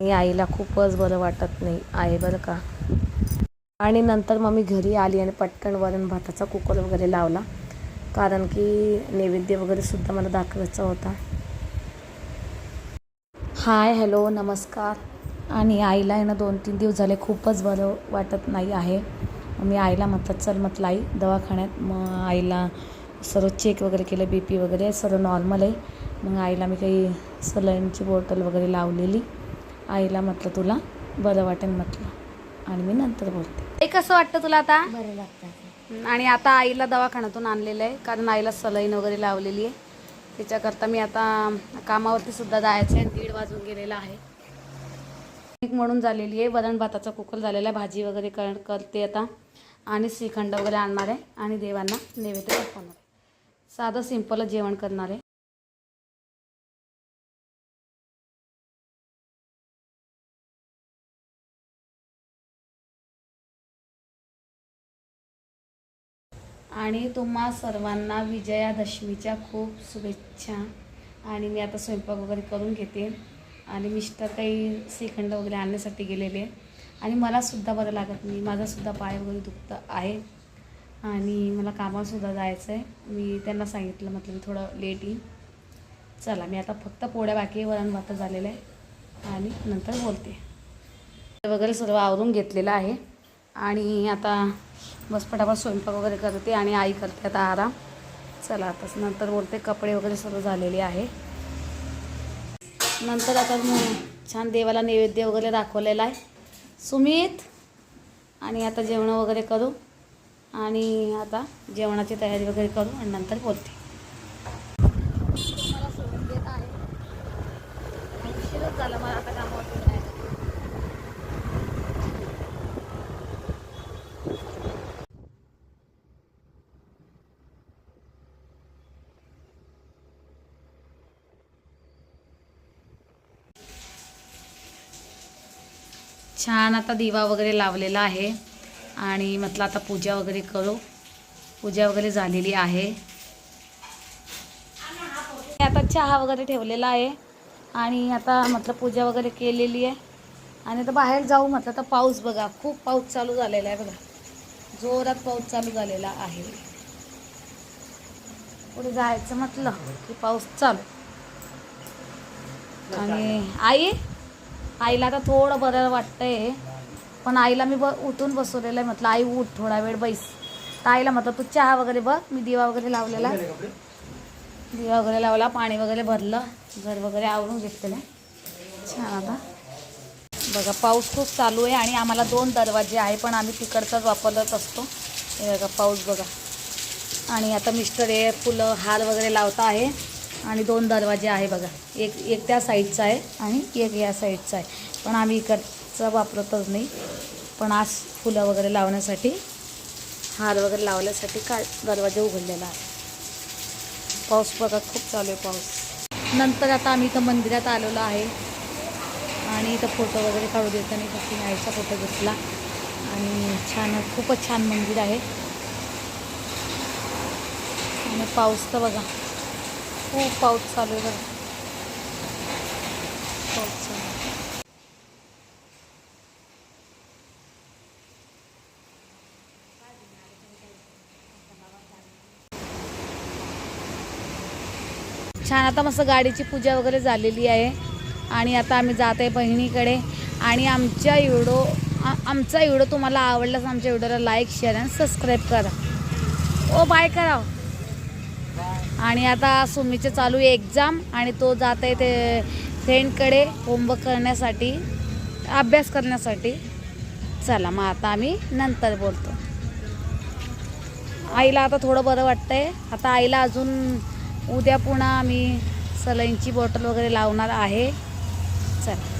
आणि आईला खूपच बरं वाटत नाही. आहे बरं का? आणि नंतर मग मी घरी आली आणि पटकन वरण भाताचा कुकर वगैरे लावला. कारण की नैवेद्य वगैरे सुद्धा मला दाखवायचा होता. हाय हॅलो नमस्कार. आणि आईला आहे ना दोन तीन दिवस झाले खूपच बरं वाटत नाही आहे. मी आईला म्हणतात चल म्हटलं आई दवाखान्यात. मग आईला सर्व चेक वगैरे केलं बी पी वगैरे सर्व नॉर्मल आहे. मग आईला मी काही सलाईनची बॉटल वगैरे लावलेली. आईला म्हटलं तुला बरं वाटेल म्हटलं. आणि मी नंतर बोलते. ते कसं वाटतं तुला आता? बरं लागतं आणि आता आईला दवाखान्यातून आणलेलं आहे कारण आईला सलाईन वगैरे लावलेली आहे. त्याच्याकरता मी आता कामावरती सुद्धा जायचं आहे दीड वाजून गेलेला आहे. एक म्हणून झालेली आहे वरण भाताचा कुकर झालेला आहे भाजी वगैरे कर करते आता. आणि श्रीखंड वगैरे आणणार आहे आणि देवांना नैवेद्य दाखवणार आहे. साधं सिंपलच जेवण करणार आहे. आणि तुम्हा सर्वांना विजयादशमीच्या खूप शुभेच्छा. आणि मी आता स्वयंपाक वगैरे करून घेते. आणि मिस्टर काही श्रीखंड वगैरे आणण्यासाठी गेलेले. आणि मलासुद्धा बरं लागत नाही. माझासुद्धा पाय वगैरे दुखतं आहे. आणि मला कामालासुद्धा जायचं आहे मी त्यांना सांगितलं म्हटलं मी थोडं लेट येईन. चला मी आता फक्त पोळ्या बाकी वरण भात झालेलं आहे. आणि नंतर बोलते. वगैरे सर्व आवरून घेतलेलं आहे. आणि आता बस पटापट स्वयंपाक वगैरे करते आणि आई करते आता आराम. चला आता नंतर बोलते कपडे वगैरे सर्व झालेले आहे. नंतर आता छान देवाला नैवेद्य वगैरे दाखवलेला आहे. सुमित आणि आता जेवण वगैरे करू. आणि आता जेवणाची तयारी वगैरे करू आणि नंतर बोलते मला सोडून देत आहे उशीरच झाला मला आता कामावरती जायला. छान आता दिवा वगैरे लावलेला आहे. आणि म्हटलं आता पूजा वगैरे करू. पूजा वगैरे झालेली आहे. आता चहा वगैरे ठेवलेला आहे. आणि आता म्हटलं पूजा वगैरे केलेली आहे. आणि आता बाहेर जाऊ म्हटलं तर पाऊस बघा खूप पाऊस चालू झालेला आहे बघा. जोरात पाऊस चालू झालेला आहे. पुढे जायचं म्हटलं की पाऊस चालू. आणि आई? आईला आता थोडं बरं वाटतंय. पण आईला मी ब उठून बसवलेलं आहे. म्हटलं आई उठ थोडा वेळ बैस. तर आईला म्हटलं तू चहा वगैरे बघ. मी दिवा वगैरे लावलेला. दिवा वगैरे लावला पाणी वगैरे भरलं. घर वगैरे आवरून घेतलेलं आहे. छान आता. बघा पाऊस खूप चालू आहे आणि आम्हाला दोन दरवाजे आहे पण आम्ही तिकडचाच वापरत असतो. हे बघा पाऊस बघा. आणि आता मिस्टर हे फुलं हार वगैरे लावता आहे. आणि दोन दरवाजे आहे बघा. एक एक त्या साईडचा आहे आणि एक या साईडचा आहे. पण आम्ही इकडचा वापरतच नाही. पण आज फुलं वगैरे लावण्यासाठी हार वगैरे लावण्यासाठी काय दरवाजा उघडलेला आहे. पाऊस बघा खूप चालू आहे पाऊस. नंतर आता आम्ही इथं मंदिरात आलेलो आहे. आणि इथं फोटो वगैरे काढू देताना फक्त मी आईचा फोटो घेतला. आणि छान खूपच छान मंदिर आहे. आणि पाऊस तर बघा. खूप पाऊस चालू आहे पाऊस चालू छान आता मस्त गाडीची पूजा वगैरे झालेली आहे. आणि आता आम्ही जात आहे बहिणीकडे. आणि आमच्या व्हिडिओ आमचा व्हिडिओ तुम्हाला आवडलाच आमच्या व्हिडिओला लाईक शेअर आणि सबस्क्राईब करा. ओ बाय करा आणि आता सुमीचे चालू आहे एक्झाम आणि तो जात आहे ते फ्रेंडकडे होमवर्क करण्यासाठी अभ्यास करण्यासाठी. चला मग आता आम्ही नंतर बोलतो. आईला आता थोडं बरं वाटतंय. आता आईला अजून उद्या पुन्हा आम्ही सलाईनची बॉटल वगैरे लावणार आहे. चला.